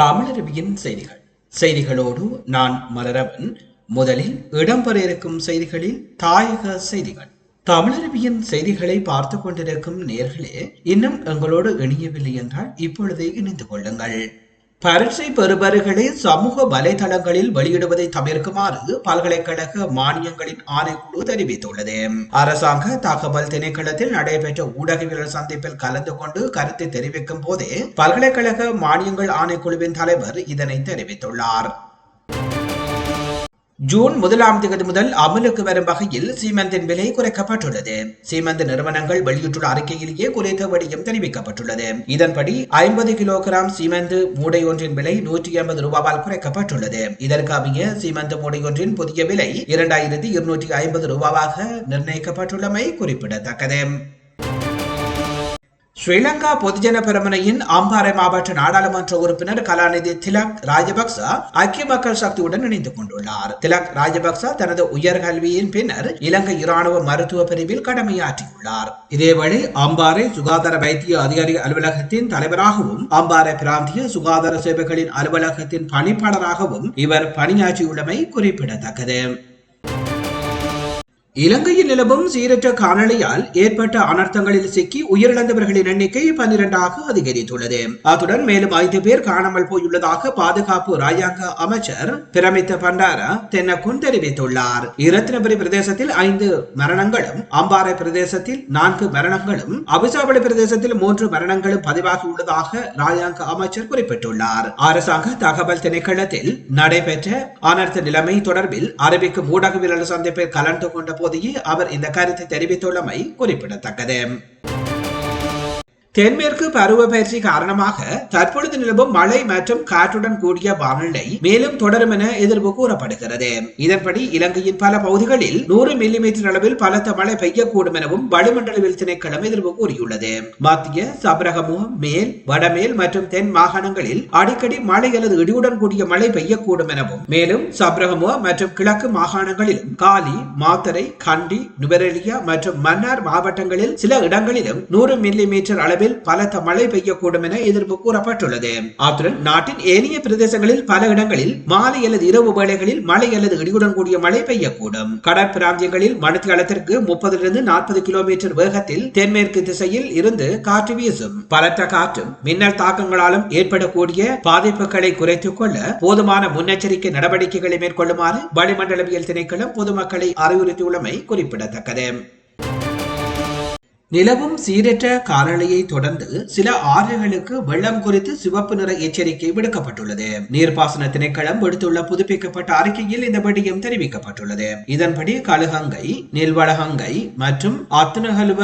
தமிழருவியின் செய்திகள். செய்திகளோடு நான் மலரவன். முதலில் இடம்பெற இருக்கும் செய்திகளில் தாயக செய்திகள். தமிழருவியின் செய்திகளை பார்த்து கொண்டிருக்கும் நேர்களே இன்னும் எங்களோடு இணையவில்லை என்றால் இப்பொழுதே இணைந்து கொள்ளுங்கள். பரீட்சை பெறுபவர்களை சமூக வலைதளங்களில் வெளியிடுவதை தவிர்க்குமாறு பல்கலைக்கழக மானியங்களின் ஆணைக்குழு தெரிவித்துள்ளது. அரசாங்க தகவல் திணைக்களத்தில் நடைபெற்ற ஊடகவியல் சந்திப்பில் கலந்து கொண்டு கருத்தை தெரிவிக்கும் போதே பல்கலைக்கழக மானியங்கள் ஆணைக்குழுவின் தலைவர் இதனை தெரிவித்துள்ளார். ஜூன் முதலாம் தேதி முதல் அமலுக்கு வரும் வகையில் சீமெந்தின் விலை குறைக்கப்பட்டுள்ளது. சீமெந்த் நிறுவனங்கள் வெளியிட்டுள்ள அறிக்கையிலேயே குறைத்த வடியும் தெரிவிக்கப்பட்டுள்ளது. இதன்படி ஐம்பது கிலோகிராம் சீமெந்து மூடை ஒன்றின் விலை நூற்றி ஐம்பது ரூபாவால் குறைக்கப்பட்டுள்ளது. இதற்காக அமைய சீமெந்து மூடை ஒன்றின் புதிய விலை இரண்டாயிரத்தி இருநூற்றி ஐம்பது ரூபாவாக நிர்ணயிக்கப்பட்டுள்ளமை குறிப்பிடத்தக்கது. ஸ்ரீலங்கா பொதுஜன பெருமனையின் அம்பாறை மாவட்ட நாடாளுமன்ற உறுப்பினர் கலாநிதி திலக் ராஜபக்ச ஐக்கிய மக்கள் சக்தியுடன் இணைந்து கொண்டுள்ளார். திலக் ராஜபக்ச தனது உயர்கல்வியின் பின்னர் இலங்கை இராணுவ மருத்துவ பிரிவில் கடமையாற்றியுள்ளார். இதேவேளை அம்பாறை சுகாதார வைத்திய அதிகாரி அலுவலகத்தின் தலைவராகவும் அம்பாறை பிராந்திய சுகாதார சேவைகளின் அலுவலகத்தின் பணிப்பாளராகவும் இவர் பணியாற்றியுள்ளமை குறிப்பிடத்தக்கது. இலங்கையில் நிலவும் சீரற்ற காணொலியால் ஏற்பட்ட அனர்த்தங்களில் சிக்கி உயிரிழந்தவர்களின் எண்ணிக்கை பன்னிரண்டாக அதிகரித்துள்ளது. அத்துடன் மேலும் ஐந்து பேர் காணாமல் போயுள்ளதாக பாதுகாப்பு ராஜாங்க அமைச்சர் பிரமித்த பண்டார தென்னக்குன் தெரிவித்துள்ளார். இரத்தினபுரி பிரதேசத்தில் ஐந்து மரணங்களும் அம்பாறை பிரதேசத்தில் நான்கு மரணங்களும் அபிசாவளி பிரதேசத்தில் மூன்று மரணங்களும் பதிவாகியுள்ளதாக ராஜாங்க அமைச்சர் குறிப்பிட்டுள்ளார். அரசாங்க தகவல் திணைக்களத்தில் நடைபெற்ற அனர்த்த நிலைமை தொடர்பில் அறிவிக்கும் ஊடகவியலாளர் சந்திப்பில் கலந்து கொண்ட தற்போதையே அவர் இந்த கருத்தை தெரிவித்துள்ளமை குறிப்பிடத்தக்கது. தென்மேற்கு பருவப்பயிற்சி காரணமாக தற்பொழுது நிலவும் மழை மற்றும் காற்றுடன் கூடிய வானிலை மேலும் தொடரும் என எதிர்ப்பு கூறப்படுகிறது. இதன்படி இலங்கையின் பல பகுதிகளில் நூறு மில்லிமீட்டர் அளவில் பலத்த மழை பெய்யக்கூடும் எனவும் வளிமண்டலவில் திணைக்களம் எதிர்ப்பு கூறியுள்ளது. மத்திய சபரகமுகம் மேல் வடமேல் மற்றும் தென் மாகாணங்களில் அடிக்கடி மழை அல்லது இடியுடன் கூடிய மழை பெய்யக்கூடும் எனவும் மேலும் சப்ரகமுக மற்றும் கிழக்கு மாகாணங்களிலும் காலி மாத்தரை கண்டி நுவரெலியா மற்றும் மன்னார் மாவட்டங்களில் சில இடங்களிலும் நூறு மில்லி மீட்டர் அளவில் அளவில் பலத்த மழை பெய்யக்கூடும் என எதிர்ப்பு கூறப்பட்டுள்ளது. அத்துடன் நாட்டின் ஏனைய பிரதேசங்களில் பல இடங்களில் மாலை அல்லது இரவு வேளைகளில் மழை அல்லது இடியுடன் கூடிய மழை பெய்யக்கூடும். கடற்பிராந்தியங்களில் மணித்தியாலத்திற்கு முப்பதிலிருந்து நாற்பது கிலோமீட்டர் வேகத்தில் தென்மேற்கு திசையில் இருந்து காற்று வீசும். பலத்த காற்றும் மின்னல் தாக்கங்களாலும் ஏற்படக்கூடிய பாதிப்புகளை குறைத்துக் கொள்ள போதுமான முன்னெச்சரிக்கை நடவடிக்கைகளை மேற்கொள்ளுமாறு வளிமண்டலவியல் திணைக்களம் பொதுமக்களை அறிவுறுத்தியுள்ளமை குறிப்பிடத்தக்கது. நிலவும் சீரற்ற காலநிலையை தொடர்ந்து சில ஆறுகளுக்கு வெள்ளம் குறித்து சிவப்பு நிற எச்சரிக்கை விடுக்கப்பட்டுள்ளது. நீர்ப்பாசன திணைக்களம் விடுத்துள்ள புதுப்பிக்கப்பட்ட அறிக்கையில் இந்த விடயம் தெரிவிக்கப்பட்டுள்ளது. இதன்படி கழுகங்கை நெல்வளகங்கை மற்றும் அத்துணகல்வ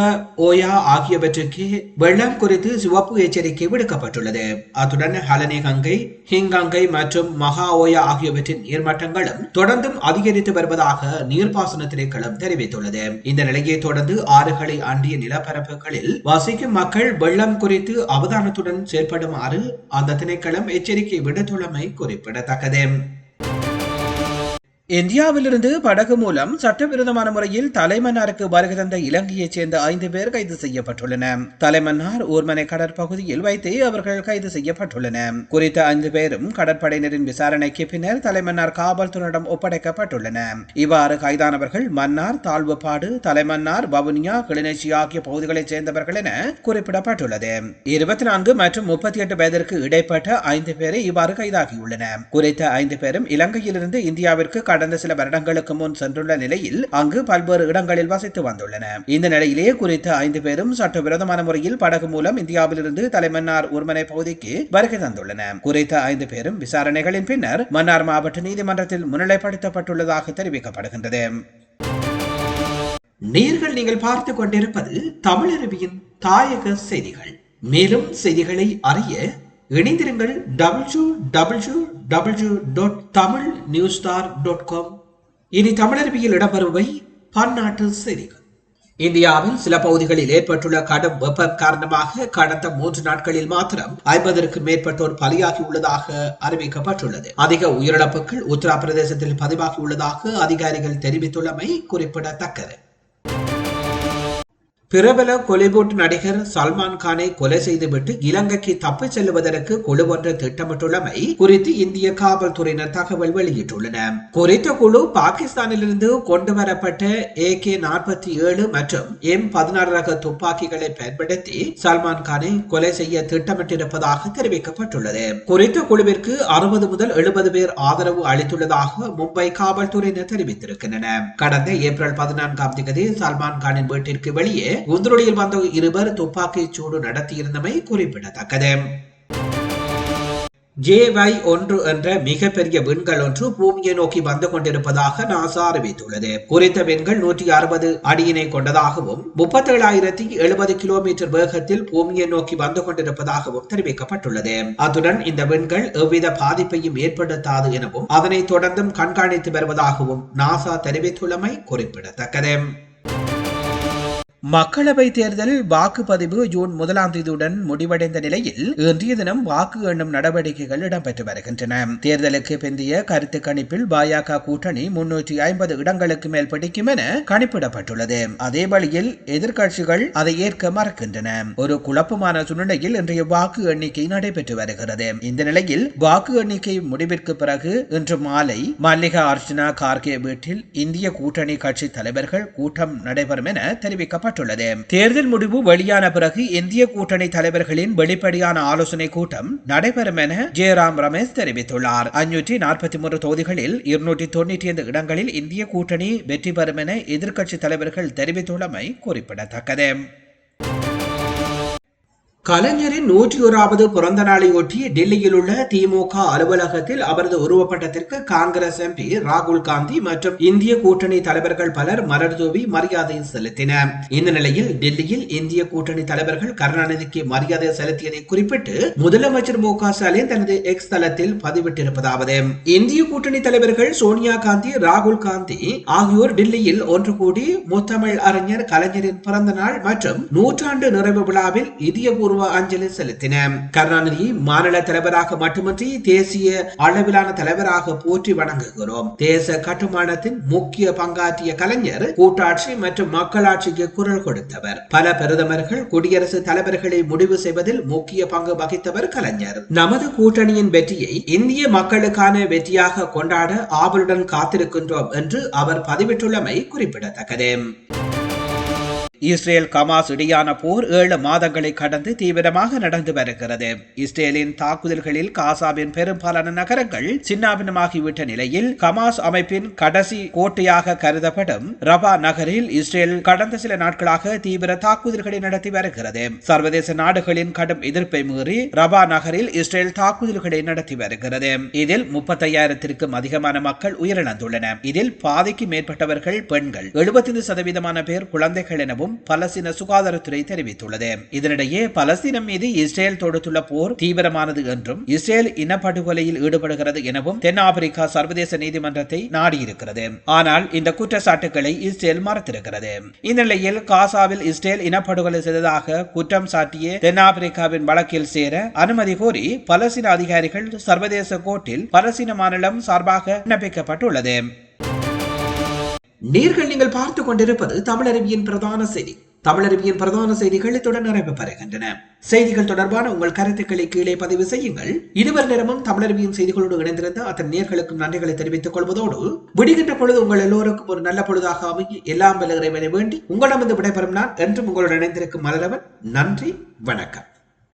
ஓயா ஆகியவற்றுக்கு வெள்ளம் குறித்து சிவப்பு எச்சரிக்கை விடுக்கப்பட்டுள்ளது. அத்துடன் ஹலனி கங்கை ஹிங்கங்கை மற்றும் மகா ஓயா ஆகியவற்றின் நீர்மட்டங்களும் தொடர்ந்தும் அதிகரித்து வருவதாக நீர்ப்பாசன திணைக்களம் தெரிவித்துள்ளது. இந்த நிலையை தொடர்ந்து ஆறுகளை அண்டிய நிலப்பரப்புகளில் வசிக்கும் மக்கள் வெள்ளம் குறித்து அவதானத்துடன் செயற்படுமாறு அந்த திணைக்களம் எச்சரிக்கை விடுத்துள்ளமை குறிப்பிடத்தக்கது. இந்தியாவிலிருந்து படகு மூலம் சட்டவிரோதமான முறையில் தலைமன்னாருக்கு வருகை தந்த இலங்கையைச் சேர்ந்த ஐந்து பேர் கைது செய்யப்பட்டுள்ளனர் தலைமன்னார் ஊர்மனை கடற்பகுதியில் வைத்து அவர்கள் கைது செய்யப்பட்டுள்ளனர் குறித்த ஐந்து பேரும் கடற்படையினரின் விசாரணைக்கு பின்னர் தலைமன்னார் காவல்துறையிடம் ஒப்படைக்கப்பட்டுள்ளனர் இவ்வாறு கைதானவர்கள் மன்னார் தாழ்வுப்பாடு தலைமன்னார் வவுனியா கிளிநொச்சி ஆகிய பகுதிகளைச் சேர்ந்தவர்கள் என குறிப்பிடப்பட்டுள்ளது. இருபத்தி நான்கு மற்றும் முப்பத்தி எட்டு வயதிற்கு இடைப்பட்ட ஐந்து பேரை இவ்வாறு கைதாகியுள்ளனர். குறித்த ஐந்து பேரும் இலங்கையிலிருந்து இந்தியாவிற்கு கடந்த சில வருடங்களுக்கு முன் சென்றுள்ள நிலையில் அங்கு பல்வேறு இடங்களில் வசித்து வந்துள்ளன. இந்த நிலையிலேயே குறித்த ஐந்து பேரும் சட்டவிரோதமான முறையில் படகு மூலம் இந்தியாவிலிருந்து தலைமன்னார் உர்மனை பகுதிக்கு வருகை தந்துள்ளன. குறித்த ஐந்து பேரும் விசாரணைகளின் பின்னர் மன்னார் மாவட்ட நீதிமன்றத்தில் முன்னிலைப்படுத்தப்பட்டுள்ளதாக தெரிவிக்கப்படுகின்றது. நீர்கள் நீங்கள் பார்த்துக் கொண்டிருப்பது தமிழருவியின் தாயக செய்திகள். மேலும் செய்திகளை அறிய இணைந்திருங்கள் W W W dot Tamil news star dot com இனி தமிழருவியில் இடம்பெறுவை பன்னாட்டு செய்திகள். இந்தியாவில் சில பகுதிகளில் ஏற்பட்டுள்ள கடும் வெப்பம் காரணமாக கடந்த மூன்று நாட்களில் மாத்திரம் ஐம்பதற்கும் மேற்பட்டோர் பலியாகியுள்ளதாக அறிவிக்கப்பட்டுள்ளது. அதிக உயிரிழப்புகள் உத்தரப்பிரதேசத்தில் பதிவாகியுள்ளதாக அதிகாரிகள் தெரிவித்துள்ளமை குறிப்பிடத்தக்கது. பிரபல கொலிவுட் நடிகர் சல்மான் கானை கொலை செய்துவிட்டு இலங்கைக்கு தப்பி செல்வதற்கு குழு ஒன்று திட்டமிட்டுள்ளமை குறித்து இந்திய காவல்துறையினர் தகவல் வெளியிட்டுள்ளனர் குறித்த குழு பாகிஸ்தானிலிருந்து கொண்டு வரப்பட்ட ஏ கே நாற்பத்தி ஏழு மற்றும் எம் பதினாறு ரக துப்பாக்கிகளை பயன்படுத்தி சல்மான் கானை கொலை செய்ய திட்டமிட்டிருப்பதாக தெரிவிக்கப்பட்டுள்ளது. குறித்த குழுவிற்கு அறுபது முதல் எழுபது பேர் ஆதரவு அளித்துள்ளதாக மும்பை காவல்துறையினர் தெரிவித்திருக்கின்றனர். கடந்த ஏப்ரல் பதினான்காம் தேதி சல்மான் கானின் வீட்டிற்கு வெளியே குந்தருளியில் வந்த இருவர் துப்பாக்கிச் சூடு நடத்தியிருந்தமை குறிப்பிடத்தக்கது. ஜேவை ஒன்று என்ற மிகப்பெரிய விண்கள் ஒன்று பூமியை நோக்கி வந்து கொண்டிருப்பதாக நாசா அறிவித்துள்ளது. குறித்த விண்கள் நூற்றி அறுபது அடியினை கொண்டதாகவும் முப்பத்தேழாயிரத்தி எழுபது கிலோமீட்டர் வேகத்தில் பூமியை நோக்கி வந்து கொண்டிருப்பதாகவும் தெரிவிக்கப்பட்டுள்ளது. அத்துடன் இந்த விண்கள் எவ்வித பாதிப்பையும் ஏற்படுத்தாது எனவும் அதனை தொடர்ந்தும் கண்காணித்து வருவதாகவும் நாசா தெரிவித்துள்ளமை குறிப்பிடத்தக்கது. மக்களவை தேர்தல் வாக்குப்பதிவு ஜூன் முதலாம் தேதியுடன் முடிவடைந்த நிலையில் இன்றைய தினம் வாக்கு எண்ணும் நடவடிக்கைகள் இடம்பெற்று வருகின்றன. தேர்தலுக்கு பிந்தைய கருத்து கணிப்பில் பாஜக கூட்டணி முன்னூற்றி ஐம்பது இடங்களுக்கு மேல் பிடிக்கும் என கணிப்பிடப்பட்டுள்ளது. அதே வழியில் எதிர்க்கட்சிகள் அதை ஏற்க மறுக்கின்றன. ஒரு குழப்பமான சூழ்நிலையில் இன்றைய வாக்கு எண்ணிக்கை நடைபெற்று வருகிறது. இந்த நிலையில் வாக்கு எண்ணிக்கை முடிவிற்கு பிறகு இன்று மாலை மல்லிகா அர்ஜுனா கார்கே வீட்டில் இந்திய கூட்டணி கட்சி தலைவர்கள் கூட்டம் நடைபெறும் என தெரிவிக்கப்பட்டது தெரிவிக்கப்பட்டுள்ளது. தேர்தல் முடிவு வெளியான பிறகு இந்திய கூட்டணி தலைவர்களின் வெளிப்படையான ஆலோசனை கூட்டம் நடைபெறும் என ஜெயராம் ரமேஷ் தெரிவித்துள்ளார். அஞ்சூற்றி நாற்பத்தி மூன்று தொகுதிகளில் இருநூற்றி தொன்னூற்றி ஐந்து இடங்களில் இந்திய கூட்டணி வெற்றி பெறும் என எதிர்க்கட்சி தலைவர்கள் தெரிவித்துள்ளமை குறிப்பிடத்தக்கது. கலைஞரின் நூற்றி ஓராவது பிறந்த நாளையொட்டி டெல்லியில் உள்ள திமுக அலுவலகத்தில் அவரது உருவப்பட்டத்திற்கு காங்கிரஸ் எம்பி ராகுல் காந்தி மற்றும் இந்திய கூட்டணி தலைவர்கள் பலர் மலர் தூவி மரியாதை செலுத்தினர். இந்த நிலையில் டெல்லியில் இந்திய கூட்டணி தலைவர்கள் கருணாநிதிக்கு மரியாதை செலுத்தியதை குறிப்பிட்டு முதலமைச்சர் மு க ஸ்டாலின் தனது எக்ஸ் தளத்தில் பதிவிட்டிருப்பதாவது. இந்திய கூட்டணி தலைவர்கள் சோனியா காந்தி ராகுல் காந்தி ஆகியோர் டெல்லியில் ஒன்று கூடி முத்தமிழ் அறிஞர் கலைஞரின் பிறந்த நாள் மற்றும் நூற்றாண்டு நிறைவு விழாவில் இதயபூர்வ கௌரவ அஞ்சலி செலுத்தின கருணாநிதி மாநில தலைவராக மட்டுமின்றி தேசிய அளவிலான தலைவராக போற்றி வணங்குகிறோம். தேச கட்டுமானத்தின் முக்கிய பங்காற்றிய கலைஞர் கூட்டாட்சி மற்றும் மக்களாட்சிக்கு குரல் கொடுத்தவர். பல பிரதமர்கள் குடியரசு தலைவர்களை முடிவு செய்வதில் முக்கிய பங்கு வகித்தவர் கலைஞர். நமது கூட்டணியின் வெற்றியை இந்திய மக்களுக்கான வெற்றியாக கொண்டாட ஆவலுடன் காத்திருக்கின்றோம் என்று அவர் பதிவிட்டுள்ளமை குறிப்பிடத்தக்கது. இஸ்ரேல் கமாஸ் இடையான போர் ஏழு மாதங்களை கடந்து தீவிரமாக நடந்து வருகிறது. இஸ்ரேலின் தாக்குதல்களில் காசாவின் பெரும்பாலான நகரங்கள் சின்னாபின்னமாகிவிட்ட நிலையில் கமாஸ் அமைப்பின் கடைசி கோட்டையாக கருதப்படும் ரபா நகரில் இஸ்ரேல் கடந்த சில நாட்களாக தீவிர தாக்குதல்களை நடத்தி வருகிறது. சர்வதேச நாடுகளின் கடும் எதிர்ப்பை மீறி ரபா நகரில் இஸ்ரேல் தாக்குதல்களை நடத்தி வருகிறது. இதில் முப்பத்தையாயிரத்திற்கும் அதிகமான மக்கள் உயிரிழந்துள்ளனர். இதில் பாதிக்கு மேற்பட்டவர்கள் பெண்கள். எழுபத்தைந்து சதவீதமான பேர் குழந்தைகள் எனவும் எனவும் பலஸ்தீன சுகாதாரத்துறை தெரிவித்துள்ளது. இதனிடையே பலஸ்தீனம் மீது இஸ்ரேல் தொடுத்துள்ள போர் தீவிரமானது என்றும் இஸ்ரேல் இனப்படுகொலையில் ஈடுபடுகிறது எனவும் தென்னாப்பிரிக்கா சர்வதேச நீதிமன்றத்தை நாடியிருக்கிறது. ஆனால் இந்த குற்றச்சாட்டுகளை இஸ்ரேல் மறுத்திருக்கிறது. இந்நிலையில் காசாவில் இஸ்ரேல் இனப்படுகொலை செய்ததாக குற்றம் சாட்டிய தென்னாப்பிரிக்காவின் வழக்கில் சேர அனுமதி கோரி பலஸ்தீன அதிகாரிகள் சர்வதேச கோர்ட்டில் பலஸ்தீன மாநிலம் சார்பாக விண்ணப்பிக்கப்பட்டுள்ளது. நீர்கள் நீங்கள் பார்த்துக் கொண்டிருப்பது தமிழருவியின் பிரதான செய்தி. தமிழருவியின் பிரதான செய்திகள் இத்துடன் நிறைவு பெறுகின்றன. செய்திகள் தொடர்பான உங்கள் கருத்துக்களை கீழே பதிவு செய்யுங்கள். இருவர் நேரமும் தமிழருவியின் செய்திகளோடு இணைந்திருந்த அதன் நேர்களுக்கும் நன்றிகளை தெரிவித்துக் கொள்வதோடு விடுகின்ற பொழுது உங்கள் எல்லோருக்கும் ஒரு நல்ல பொழுதாக அமைய எல்லாம் வேண்டி உங்களிடமிருந்து விடைபெறும் நான் என்றும் உங்களுடன் இணைந்திருக்கும் மலரவன். நன்றி வணக்கம்.